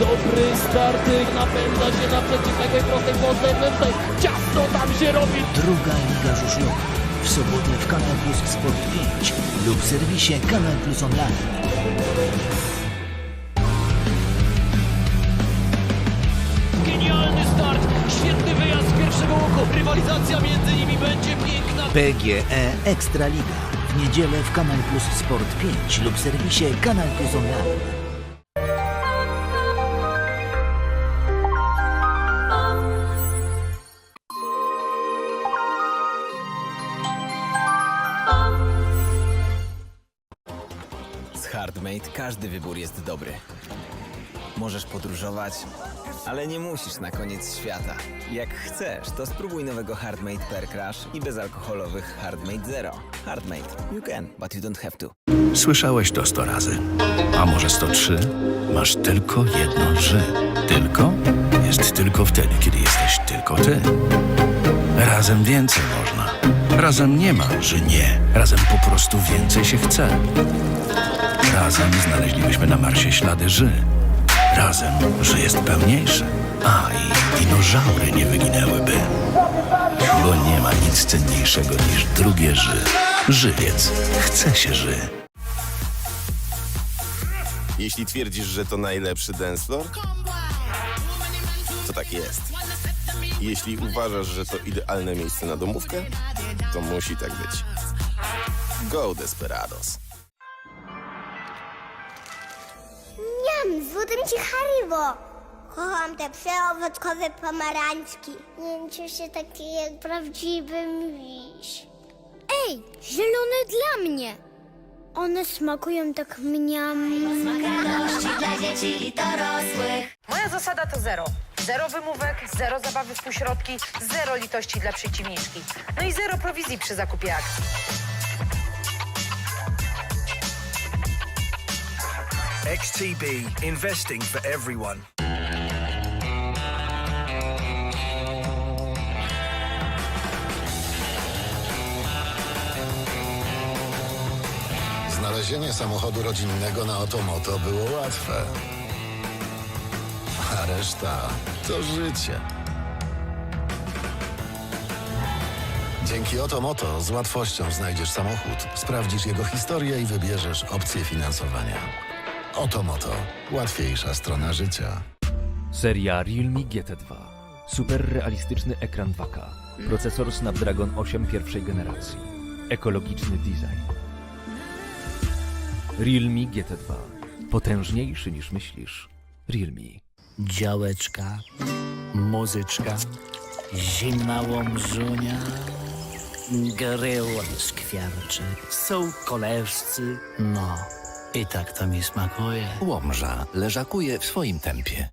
Dobry start, napędza się na przeciwległej prostej po zewnętrznej. Ciasno tam się robi. Druga Liga Żużlowa. W sobotę w Kanal Plus Sport 5 lub w serwisie Kanal Plus Online. Genialny start, świetny wyjazd z pierwszego łuku. Rywalizacja między nimi będzie piękna. PGE Ekstraliga. W niedzielę w Kanal Plus Sport 5 lub w serwisie Kanal Plus Online. Z Hardmate każdy wybór jest dobry. Możesz podróżować, ale nie musisz na koniec świata. Jak chcesz, to spróbuj nowego Hardmate Per Crash i bezalkoholowych Hardmate Zero. Hardmate. You can, but you don't have to. Słyszałeś to sto razy. A może 103? Masz tylko jedno ży. Tylko jest tylko wtedy, kiedy jesteś tylko ty. Razem więcej można. Razem nie ma, że nie. Razem po prostu więcej się chce. Razem znaleźlibyśmy na Marsie ślady ży. Razem, że jest pełniejsze. A i dinozaury nie wyginęłyby. Bo nie ma nic cenniejszego niż drugie ży. Żywiec. Chce się ży. Jeśli twierdzisz, że to najlepszy dance floor, to tak jest. Jeśli uważasz, że to idealne miejsce na domówkę, to musi tak być. Go Desperados. Niam, złotem ci Haribo. Kocham te przeowockowe pomarańczki. Mięciu się takie jak prawdziwy miś. Ej, zielone dla mnie. One smakują tak mniam. Moja zasada to zero. Zero wymówek, zero zabawy w półśrodki, zero litości dla przeciwniczki. No i zero prowizji przy zakupie akcji. XTB, investing for everyone. Znalezienie samochodu rodzinnego na Otomoto było łatwe. Reszta to życie. Dzięki Otomoto z łatwością znajdziesz samochód, sprawdzisz jego historię i wybierzesz opcję finansowania. Otomoto. Łatwiejsza strona życia. Seria Realme GT2. Super realistyczny ekran 2K. Procesor Snapdragon 8 pierwszej generacji. Ekologiczny design. Realme GT2. Potężniejszy niż myślisz. Realme. Działeczka, muzyczka, zimna łomżunia, grył skwiarczy, są koleżcy, no i tak to mi smakuje. Łomża leżakuje w swoim tempie.